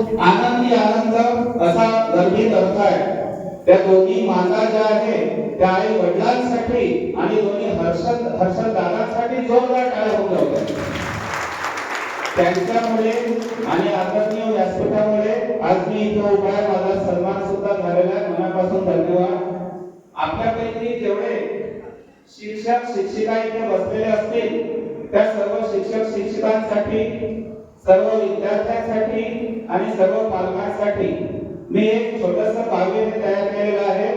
आनंदी आनंद असा गर्भित अर्थ आहे त्या दोन्ही माता ज्या आहे त्या आई वडिलांसाठी आणि दोन्ही हर्षद हर्षद दादांसाठी जोरदार टाळ्या होऊन जाऊ त्यांच्यामुळे आणि आदरणीय व्यासपीठामुळे आज मी इथे उभा आहे. माझा सन्मान सुद्धा झालेला आहे. मनापासून धन्यवाद. आपल्यापैकी जेवढे शिक्षक शिक्षिका इथे बसलेले असतील त्या सर्व शिक्षक शिक्षिकांसाठी सर्व विद्यार्थ्यांसाठी आणि सर्व पालकांसाठी मी एक छोटस काव्य तयार केलेलं आहे.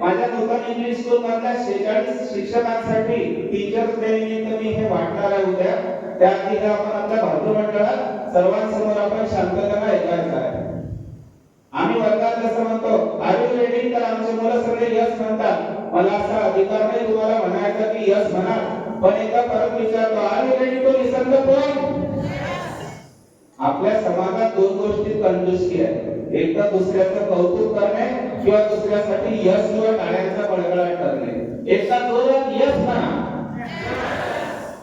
माझ्या नूतन इंग्लिश स्कूल मधल्या शेचाळीस शिक्षकांसाठी टीचर्स डे निमित्त मी हे वाटणार आहे उद्या. त्याआधी हे आपण आपल्या भातृमंडळात सर्वांसमोर आपण शांततेने ऐकायचं आहे. आम्ही वर्गात जसं म्हणतो आर यू रेडी तर आमचे मुलं सगळे यस म्हणतात. मला असा अधिकार नाही तुम्हाला म्हणायचा की यस म्हणा पण एकदा परत विचारतो are you ready to listen the poem आपल्या समाजात दोन गोष्टी कंजूसकी आहे एक तर दुसऱ्याचं कौतुक करणे किंवा दुसऱ्यासाठी यश किंवा टाळ्यांचा कडकडाट करणे. एकदा जोरात यश म्हणा.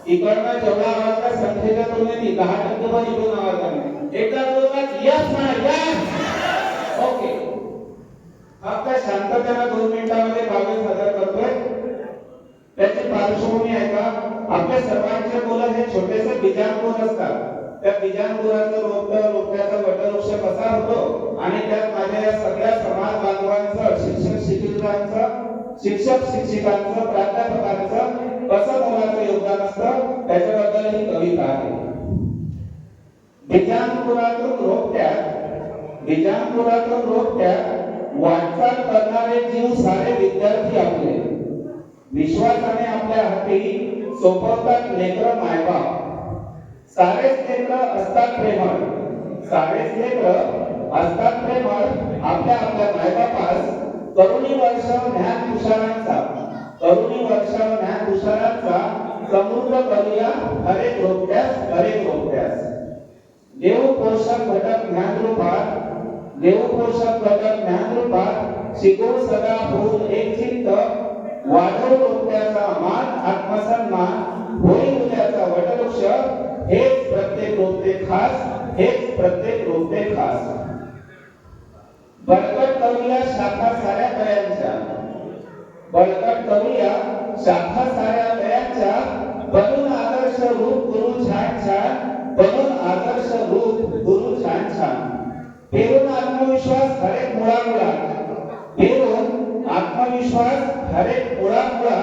इकडनं जेवढा आवाज़ आहे संख्येच्या तुलनेत दहा टक्के पण इकडून आवाज़ आहे. एकदा जोरात यश म्हणा, यश! ओके. फक्त शांततेला दोन मिनिटांमध्ये काव्य सादर करतोय. त्याची पार्श्वभूमी आहे का? आपल्या सर्वांचे मुलं हे छोटेसे बीजांकुर असतात. त्या बीजांकुराचं रोपटं रोपट्याचा वटवृक्ष कसा होतो? आणि त्यात माझ्या या सगळ्या समाज बांधवांचं शिक्षक शिक्षकांचं शिक्षक शिक्षिकांचं प्राध्यापकांचं कसं मुलाचं योगदान असतं? त्याच्याबद्दल ही कविता आहे. बीजांकुरातून रोपट्यात बीजांकुरातून रोपट्यात वाटचाल करणारे जीव सारे विद्यार्थी आपले. विश्वासाने आपल्या हाती सोपवतात लेकर मायबाप सारेच लेकर असतात प्रेमळ. सारेच लेकर असतात प्रेमळ. आपल्या आपल्या मायबापास तरुणी वर्ष ज्ञान तुषारांचा. तरुणी वर्ष ज्ञान तुषारांचा समृद्ध करूया हरे रोपट्यास हरे रोपट्यास देव पोषक घटक ज्ञान रूपात देव पोषक घटक ज्ञान रूपात शिकून सदा होऊन एक चित्त वाढव रोपट्याचा मान आत्मसन्मान होई उद्याचा वटवृक्ष हेच प्रत्येक रोपते खास हेच प्रत्येक रोपते खास. बळकट करूया शाखा साऱ्या तयांच्या बळकट करूया शाखा साऱ्या तयांच्या बनून आदर्श रूप गुरु छान छान. बनून आदर्श रूप गुरु छान छान. पेरून आत्मविश्वास हरेक मुळा मुळा आत्मविश्वास हरे मुळा मुळा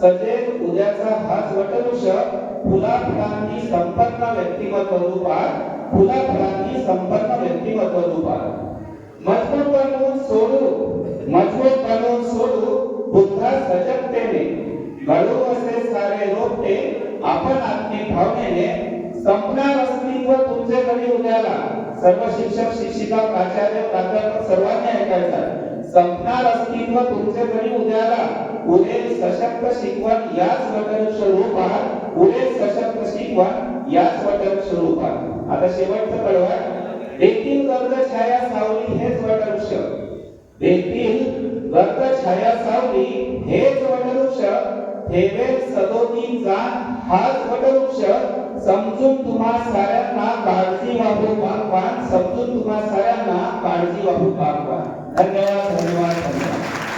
सजेल उद्याचा हाच वटवृक्ष फुला फुलांनी संपन्न व्यक्तिमत्व रूपात फुला फुलांनी संपन्न व्यक्तिमत्व रूपात. मजबूत बनवून सोडू मजबूत बनवून सोडू बुद्धा सजगतेने घडू असे सारे रोपटे आपण आत्मी भावनेने संपणार अस्तित्व तुमचे घरी उद्याला? सर्व शिक्षक शिक्षिका प्राचार्य प्राध्यापक सर्वांनी ऐकायचं. संस्कार असतील व तुमचे घरी उद्याला उरेल सशक्त शिकवण याच वचन स्वरूपात उरेल सशक्त शिकवण याच वचन स्वरूपात आता शेवटचं कळवा देखील गर्द छाया सावली हेच वटवृक्ष. देखील गर्द छाया सावली हेच वटवृक्ष. ठेवेल सदोती हाच वटवृक्ष. समजून तुम्हा साऱ्यांना काळजी वाहू बागवान समजून तुम्हा सगळ्यांना काळजी वापरून बागवान धन्यवाद धन्यवाद धन्यवाद.